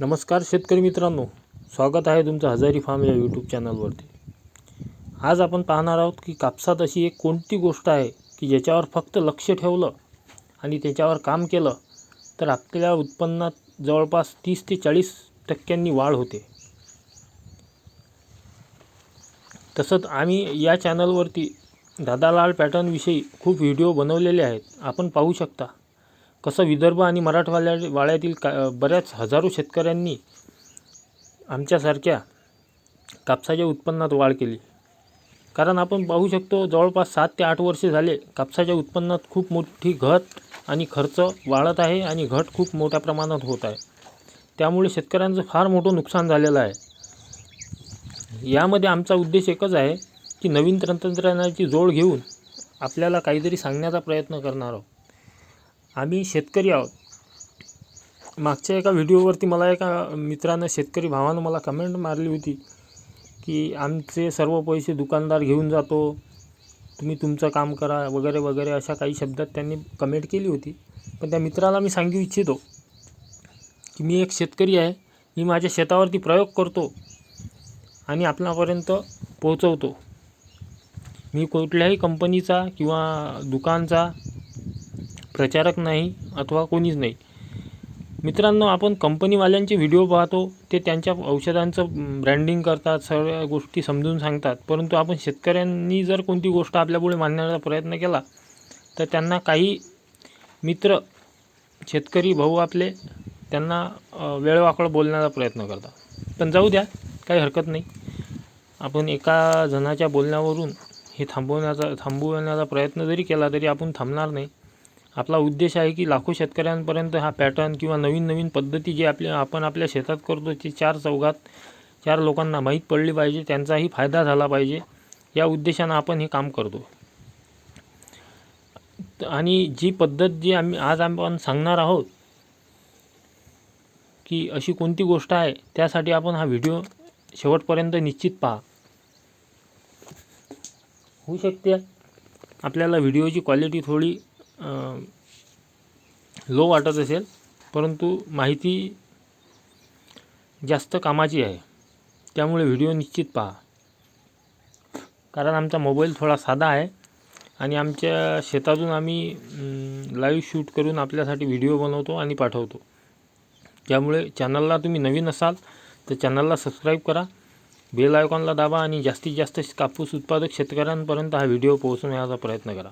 नमस्कार शेतकरी मित्रांनो स्वागत आहे तुमचं हजारी फार्म या यूट्यूब चॅनलवरती. आज आपण पाहणार आहोत की कापसात अशी एक कोणती गोष्ट आहे की ज्याच्यावर फक्त लक्ष ठेवलं आणि त्याच्यावर काम केलं तर आपल्या उत्पन्नात जवळपास तीस ते चाळीस टक्क्यांनी वाढ होते. तसंच आम्ही या चॅनलवरती दादालाल पॅटर्नविषयी खूप व्हिडिओ बनवलेले आहेत आपण पाहू शकता. कसं विदर्भ आणि मराठवाड्या वाड्यातील का बऱ्याच हजारो शेतकऱ्यांनी आमच्यासारख्या कापसाच्या उत्पन्नात वाढ केली. कारण आपण पाहू शकतो जवळपास सात ते आठ वर्षे झाले कापसाच्या उत्पन्नात खूप मोठी घट आणि खर्च वाढत आहे आणि घट खूप मोठ्या प्रमाणात होत आहे. त्यामुळे शेतकऱ्यांचं फार मोठं नुकसान झालेलं आहे. यामध्ये आमचा उद्देश एकच आहे की नवीन तंत्रज्ञानाची जोड घेऊन आपल्याला काहीतरी सांगण्याचा प्रयत्न करणार आहोत. आम्ही शेतकरी आहोत. मागच्या एका व्हिडिओवरती मला एका मित्रानं शेतकरी भावानं मला कमेंट मारली होती की आमचे सर्व पैसे दुकानदार घेऊन जातो तुम्ही तुमचं काम करा वगैरे वगैरे अशा काही शब्दात त्यांनी कमेंट केली होती. पण त्या मित्राला मी सांगू इच्छितो की मी एक शेतकरी आहे मी माझ्या शेतावरती प्रयोग करतो आणि आपणापर्यंत पोहोचवतो. मी कुठल्याही कंपनीचा किंवा दुकानचा प्रचारक नाही अथवा कोणीच नाही. मित्रांनो आपण कंपनीवाल्यांचे व्हिडिओ पाहतो ते त्यांच्या औषधांचं ब्रँडिंग करतात सगळ्या गोष्टी समजून सांगतात. परंतु आपण शेतकऱ्यांनी जर कोणती गोष्ट आपल्यापुढे मांडण्याचा प्रयत्न केला तर त्यांना काही मित्र शेतकरी भाऊ आपले त्यांना वेळवाकळं बोलण्याचा प्रयत्न करतात. पण जाऊ द्या काही हरकत नाही. आपण एका जणाच्या बोलण्यावरून हे थांबवण्याचा थांबवण्याचा प्रयत्न जरी केला तरी आपण थांबणार नाही. आपला उद्देश आहे की लाखो शेतकऱ्यांपर्यंत हा पॅटर्न किंवा नवीन नवीन पद्धती जी आपल्या आपण आपल्या शेतात करतो ती चार चौघात चार लोकांना माहीत पडली पाहिजे त्यांचाही फायदा झाला पाहिजे. या उद्देशानं आपण हे काम करतो. आणि जी पद्धत जी आम्ही आज आपण सांगणार आहोत की अशी कोणती गोष्ट आहे त्यासाठी आपण हा व्हिडिओ शेवटपर्यंत निश्चित पहा. होऊ शकते आपल्याला व्हिडिओची क्वालिटी थोडी लो वाटत असेल परंतु माहिती जास्त कामाची आहे. त्यामुळे व्हिडिओ निश्चित पहा. कारण आमचा मोबाईल थोडा साधा आहे आणि आमच्या शेतातून आम्ही लाईव्ह शूट करून आपल्यासाठी व्हिडिओ बनवतो आणि पाठवतो. त्यामुळे चॅनलला तुम्ही नवीन असाल तर चॅनलला सबस्क्राईब करा. बेल आयकॉनला दाबा आणि जास्तीत जास्त कापूस उत्पादक शेतकऱ्यांपर्यंत हा व्हिडिओ पोहोचवण्याचा प्रयत्न करा.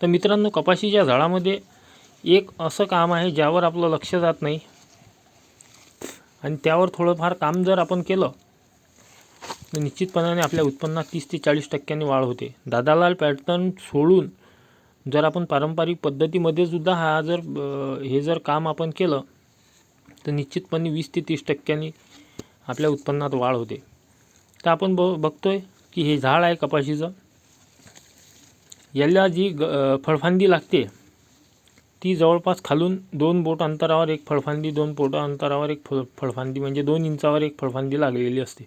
तर मित्रांनो कपाशीच्या झाडामध्ये एक असं काम आहे ज्यावर आपलं लक्ष जात नाही. आणि त्यावर थोडंफार काम जर आपण केलं तर निश्चितपणाने आपल्या उत्पन्नात तीस ते चाळीस टक्क्यांनी वाढ होते. दादालाल पॅटर्न सोडून जर आपण पारंपरिक पद्धतीमध्ये सुद्धा हा जर हे जर काम आपण केलं तर निश्चितपणे वीस ते तीस टक्क्यांनी आपल्या उत्पन्नात वाढ होते. तर आपण ब आहे की हे झाड आहे कपाशीचं. याला जी ग फळफांदी लागते ती जवळपास खालून दोन बोट अंतरावर एक फळफांदी दोन बोट अंतरावर एक फळ फळफांदी म्हणजे दोन इंचावर एक फळफांदी लागलेली असते.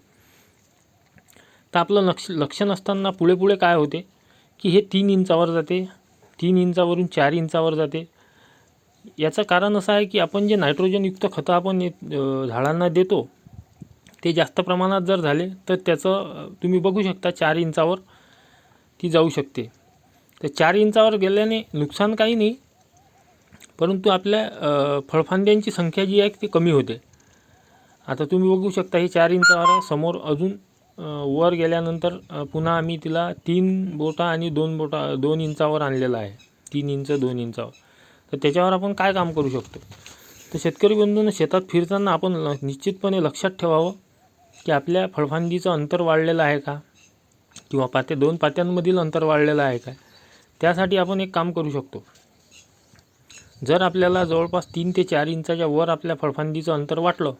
तर आपलं लक्ष लक्ष नसताना पुढे पुढे काय होते? की हे तीन इंचावर जाते तीन इंचावरून चार इंचावर जाते. याचं कारण असं आहे की आपण जे नायट्रोजनयुक्त खतं आपण झाडांना देतो ते जास्त प्रमाणात जर झाले तर त्याचं तुम्ही बघू शकता चार इंचावर ती जाऊ शकते. तर चार इंचावर गेल्याने नुकसान काही नाही परंतु आपल्या फळफांद्यांची संख्या जी आहे ती कमी होते. आता तुम्ही बघू शकता हे चार इंचावर समोर अजून वर गेल्यानंतर पुन्हा आम्ही तिला तीन बोटा आणि दोन बोटा दोन इंचावर आणलेला आहे. तीन इंच दोन इंचावर. तर त्याच्यावर आपण काय काम करू शकतो? तर शेतकरी बंधूंना शेतात फिरताना आपण निश्चितपणे लक्षात ठेवावं की आपल्या फळफांदीचं अंतर वाढलेलं आहे का? किंवा पाते दोन पात्यांमधील अंतर वाढलेलं आहे का? त्यासाठी आपण एक काम करू शकतो. जर आपल्याला जवळपास तीन ते चार इंचाच्या वर आपल्या फळफांदीचं अंतर वाटलं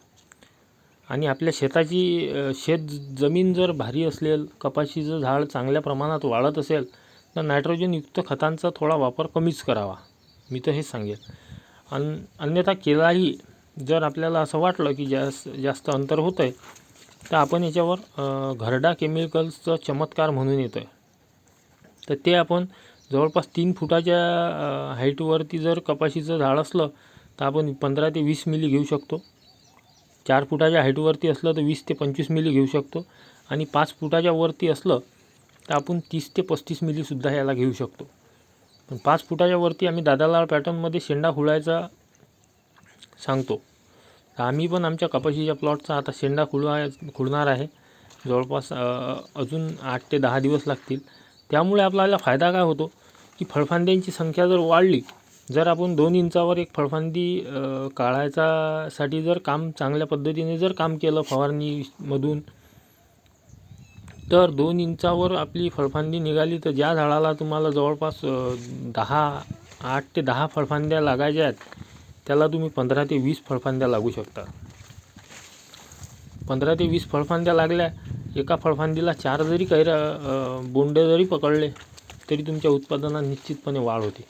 आणि आपल्या शेताची शेत जमीन जर भारी असेल कपाशीचं झाड चांगल्या प्रमाणात वाढत असेल तर नायट्रोजनयुक्त खतांचा थोडा वापर कमीच करावा. मी तर हेच सांगेन. अन अन्यथा केलाही जर आपल्याला असं वाटलं की जास्त जास्त अंतर होतं आहे तर आपण याच्यावर घरडा केमिकल्सचं चमत्कार म्हणून येतो आहे तर ते आपण जवळपास तीन फुटाच्या हाईटवरती जर कपाशीचं झाड असलं तर आपण पंधरा ते वीस मिली घेऊ शकतो. चार फुटाच्या हाईटवरती असलं तर वीस ते पंचवीस मिली घेऊ शकतो. आणि पाच फुटाच्या वरती असलं तर आपण तीस ते पस्तीस मिलीसुद्धा याला घेऊ शकतो. पण पाच फुटाच्या वरती आम्ही दादालाल पॅटर्नमध्ये शेंडा खुळायचा सांगतो. तर आम्ही पण आमच्या कपाशीच्या प्लॉटचा आता शेंडा खुळवाय खुळणार आहे. जवळपास अजून आठ ते दहा दिवस लागतील. त्यामुळे आपल्याला फायदा काय होतो? की फळफांद्यांची संख्या जर वाढली जर आपण दोन इंचावर एक फळफांदी अ, काढायचा साठी जर काम चांगल्या पद्धतीने जर काम केलं फवारणीमधून तर दोन इंचावर आपली फळफांदी निघाली तर ज्या झाडाला तुम्हाला जवळपास दहा आठ ते दहा फळफांद्या लागायच्या आहेत त्याला तुम्ही पंधरा ते वीस फळफांद्या लागू शकता. पंधरा ते वीस फळफांद्या लागल्या एका फळफांदीला चार जरी कैरा बोंडे जरी पकडले तरी तुमच्या उत्पादनात निश्चितपणे वाढ होते.